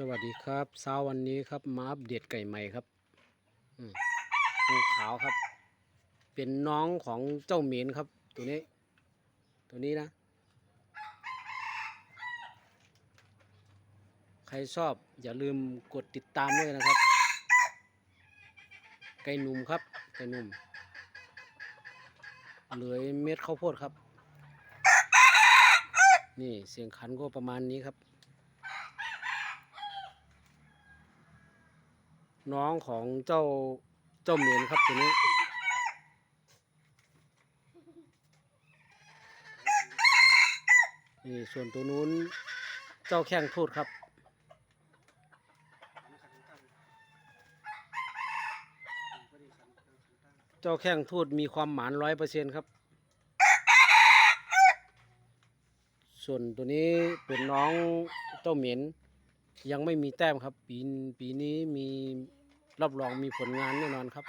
สวัสดีครับเช้าวันนี้ครับมาอัปเดตไก่ใหม่ครับอืมงูขาวครับ เป็นน้องของเจ้าเหมียนครับ ตัวนี้ ตัวนี้นะ ใครชอบอย่าลืมกดติดตามด้วยนะครับ ไก่หนุ่มครับ ไก่หนุ่มเหลือเม็ดข้าวโพดครับ นี่เสียงขันก็ประมาณนี้ครับ น้องของเจ้าเจ้าเมียนครับตัวนี้ นี่ส่วนตัวนู้นเจ้าแข้งทูดครับ เจ้าแข้งทูดมีความหมานร้อยเปอร์เซ็นครับ ส่วนตัวนี้เป็นน้องเจ้าเหมียนยังไม่มีแต้มครับ ปีปีนี้มี รับรองมีผลงานแน่นอนครับ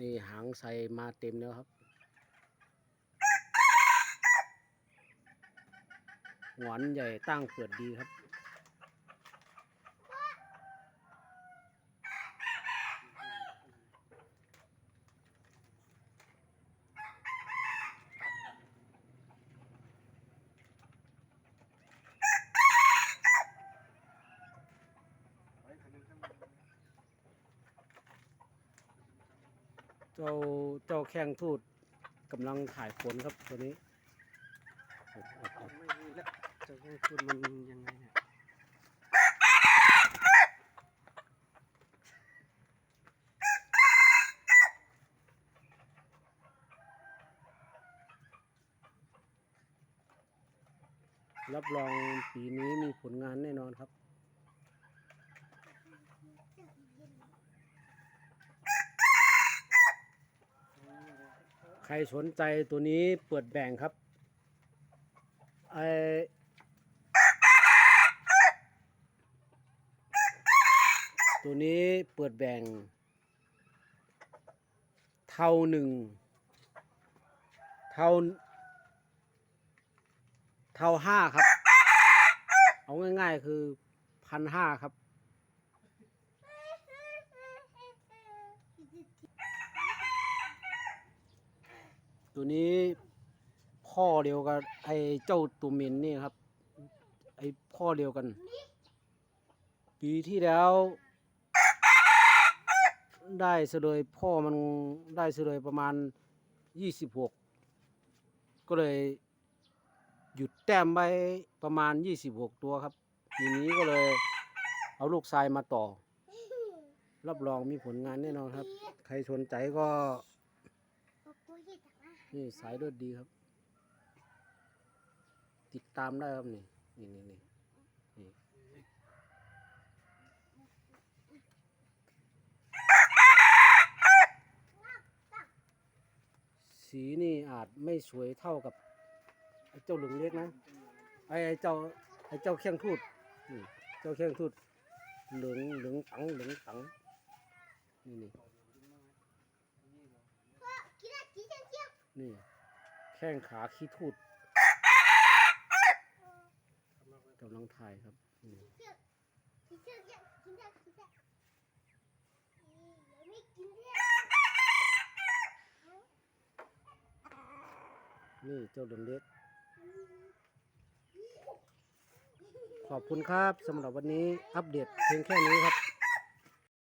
นี่หางใส่มาเต็มแล้วครับหงอนใหญ่ตั้งเปิดดีครับ เจ้าเจ้าแข้งทูดกำลังถ่ายผลครับตัวนี้ไม่มีแล้วจะให้พูดมันยังไงเนี่ยรับรองปีนี้มีผลงานแน่นอนครับ ใครสนใจตัวนี้เปิดแบ่งครับไอตัวนี้เปิดแบ่ง เท่าหนึ่ง เท่า เท่าห้าครับ เอาง่ายๆคือพันห้าครับ ตัวนี้พ่อเดียวกับไอ้เจ้าตัวเมนนี่ครับ ไอ้พ่อเดียวกัน ปีที่แล้ว ได้เสดยพ่อมันได้เสดยประมาณยี่สิบหกก็เลยหยุดแต้มไว้ประมาณ26ตัวครับทีนี้ก็เลยเอาลูกทรายมาต่อ รับรองมีผลงานแน่นอนครับ ใครสนใจก็ นี่สายเลือดดีครับ ติดตามได้ครับนี่นี่นี่นี่นี่สีนี่อาจไม่สวยเท่ากับไอ้เจ้าหลงเล็กนะไอ้ไอ้เจ้าไอ้เจ้าเคียงทูดนี่เจ้าเคียงทูดเหลืองเหลืองตังเหลืองตังนี่นี่ นี่ แข้งขาขี้ทูดกำลังถ่ายครับนี่นี่เจ้าเหลืองเล็ก ขอบคุณครับสำหรับวันนี้อัปเดตเพียงแค่นี้ครับ